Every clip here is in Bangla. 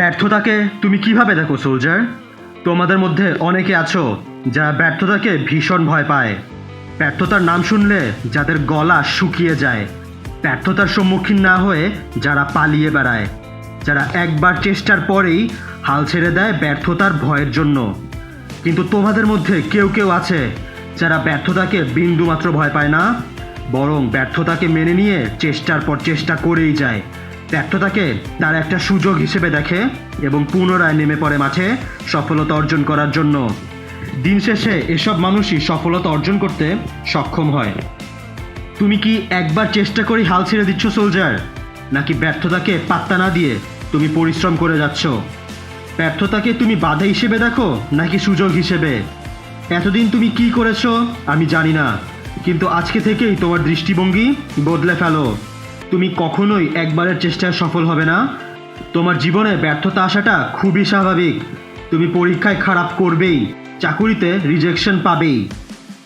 ব্যর্থতাকে তুমি কীভাবে দেখো সোলজার তোমাদের মধ্যে অনেকে আছো যারা ব্যর্থতাকে ভীষণ ভয় পায়। ব্যর্থতার নাম শুনলে যাদের গলা শুকিয়ে যায়, ব্যর্থতার সম্মুখীন না হয়ে যারা পালিয়ে বেড়ায়, যারা একবার চেষ্টার পরেই হাল ছেড়ে দেয় ব্যর্থতার ভয়ের জন্য। কিন্তু তোমাদের মধ্যে কেউ কেউ আছে যারা ব্যর্থতাকে বিন্দুমাত্র ভয় পায় না, বরং ব্যর্থতাকে মেনে নিয়ে চেষ্টার পর চেষ্টা করেই যায়। ব্যর্থতাকে তার একটা সুযোগ হিসেবে দেখে এবং পুনরায় নেমে পড়ে মাঠে সফলতা অর্জন করার জন্য। দিন শেষে এসব মানুষই সফলতা অর্জন করতে সক্ষম হয়। তুমি কি একবার চেষ্টা করেই হাল ছেড়ে দিচ্ছ, সোলজার? নাকি ব্যর্থতাকে পাত্তা না দিয়ে তুমি পরিশ্রম করে যাচ্ছ? ব্যর্থতাকে তুমি বাধা হিসেবে দেখো, নাকি সুযোগ হিসেবে? এতদিন তুমি কি করেছ, আমি জানি না। কিন্তু আজকে থেকেই তোমার দৃষ্টিভঙ্গি বদলে ফেলো। তুমি কখনোই একবারের চেষ্টায় সফল হবে না। তোমার জীবনে ব্যর্থতা আসাটা খুবই স্বাভাবিক। তুমি পরীক্ষায় খারাপ করবেই, চাকুরিতে রিজেকশন পাবেই।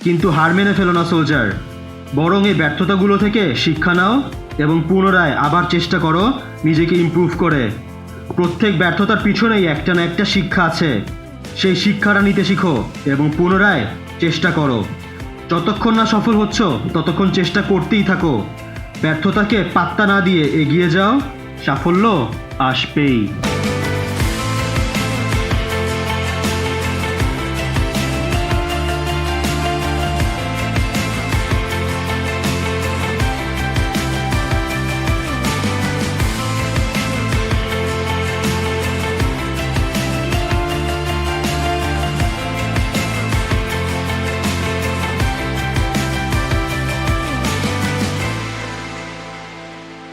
কিন্তু হার মেনে ফেলো না সোলজার বরং এই ব্যর্থতাগুলো থেকে শিক্ষা নাও এবং পুনরায় আবার চেষ্টা করো নিজেকে ইমপ্রুভ করে। প্রত্যেক ব্যর্থতার পিছনেই একটা না একটা শিক্ষা আছে। সেই শিক্ষাটা নিতে শিখো এবং পুনরায় চেষ্টা করো। যতক্ষণ না সফল হচ্ছ, ততক্ষণ চেষ্টা করতেই থাকো। ব্যর্থতাকে পাত্তা না দিয়ে এগিয়ে যাও সাফল্য আসবেই।